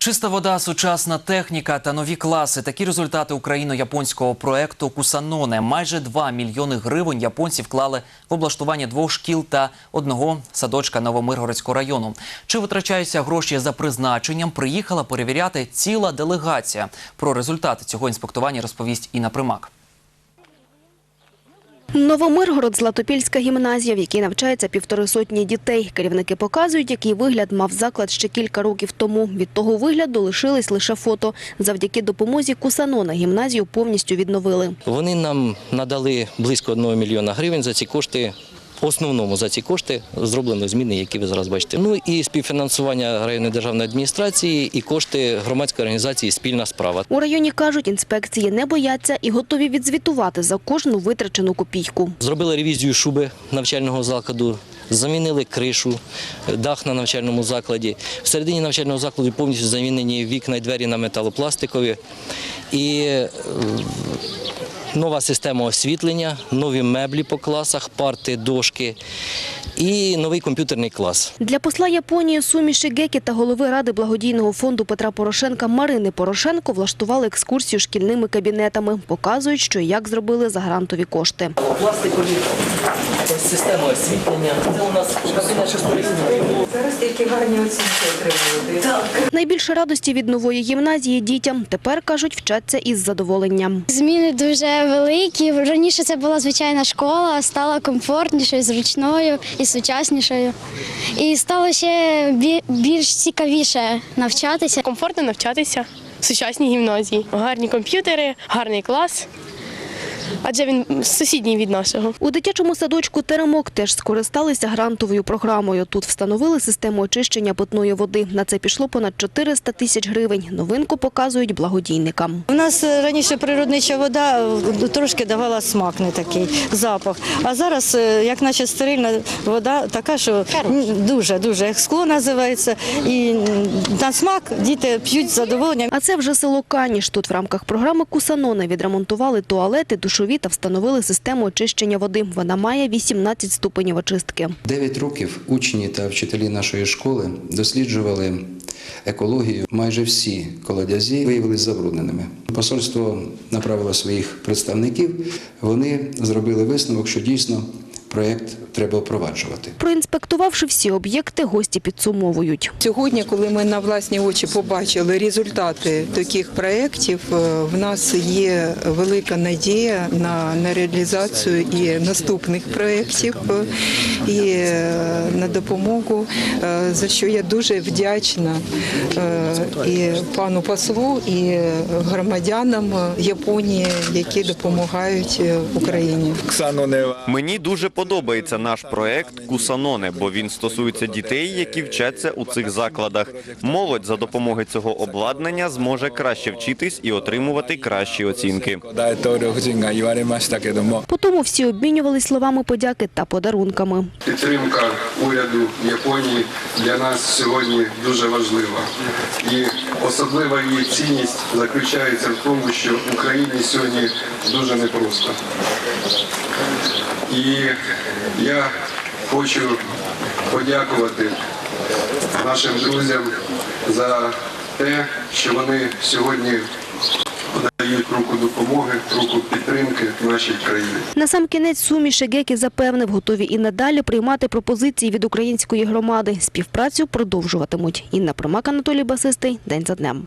Чиста вода, сучасна техніка та нові класи. Такі результати україно-японського проекту Кусаноне. Майже 2 мільйони гривень японці вклали в облаштування двох шкіл та одного садочка Новомиргородського району. Чи витрачаються гроші за призначенням? Приїхала перевіряти ціла делегація. Про результати цього інспектування розповість Інна Примак. Новомиргород – Златопільська гімназія, в якій навчається півтори сотні дітей. Керівники показують, який вигляд мав заклад ще кілька років тому. Від того вигляду лишились лише фото. Завдяки допомозі Кусанона гімназію повністю відновили. Вони нам надали близько 1 мільйона гривень за ці кошти. В основному за ці кошти зроблено зміни, які ви зараз бачите. Ну і співфінансування районної державної адміністрації і кошти громадської організації Спільна справа. У районі, кажуть, інспекції не бояться і готові відзвітувати за кожну витрачену копійку. Зробили ревізію шуби навчального закладу, замінили кришу, дах на навчальному закладі. Всередині навчального закладу повністю замінені вікна і двері на металопластикові. І е, нова система освітлення, нові меблі по класах, парти, дошки і новий комп'ютерний клас. Для посла Японії Сумі Шигекі та голови Ради благодійного фонду Петра Порошенка Марини Порошенко влаштували екскурсію шкільними кабінетами. Показують, що і як зробили за грантові кошти. Пластикові система освітлення. Це у нас кабінет Зараз тільки гарні оцінки отримуєте. Найбільше радості від нової гімназії дітям тепер, кажуть, вчаться із задоволенням. Зміни дуже великі. Раніше це була звичайна школа, стала комфортнішою, зручною і сучаснішою. І стало ще бі- більш цікавіше навчатися. комфортно навчатися в сучасній гімназії. Гарні комп'ютери, гарний клас. Адже він сусідній від нашого. У дитячому садочку «Теремок» теж скористалися грантовою програмою. Тут встановили систему очищення питної води. На це пішло понад 400 тисяч гривень. Новинку показують благодійникам. У нас е, раніше природнича вода е, трошки давала смак не такий, запах. А зараз, е, як наче стерильна вода, така, що дуже, дуже, як скло називається. І на смак діти п'ють з задоволенням. А це вже село Каніш. Тут в рамках програми «Кусанона» відремонтували туалети, душові та встановили систему очищення води. Вона має 18 ступенів очистки. Дев'ять років учні та вчителі нашої школи досліджували екологію. Майже всі колодязі виявилися забрудненими. Посольство направило своїх представників. Вони зробили висновок, що дійсно проєкт треба впроваджувати. Проінспектувавши всі об'єкти, гості підсумовують. Сьогодні, коли ми на власні очі побачили результати таких проєктів, е, в нас є велика надія на, на реалізацію і наступних проєктів, е, і е, на допомогу, за що я дуже вдячна і пану послу, і громадянам Японії, які допомагають Україні. Мені дуже подобається наш проект Кусаноне, бо він стосується дітей, які вчаться у цих закладах. Молодь за допомогою цього обладнання зможе краще вчитись і отримувати кращі оцінки. По тому всі обмінювали словами подяки та подарунками. Підтримка уряду Японії для нас сьогодні дуже важлива, і особлива її цінність заключається в тому, що Україні сьогодні дуже непросто. І я хочу подякувати нашим друзям за те, що вони сьогодні подають руку допомоги, руку підтримки нашій країні. На сам кінець Сумі Шегекі запевнив, готові і надалі приймати пропозиції від української громади. Співпрацю продовжуватимуть. Інна Промак, Анатолій Басистий. День за днем.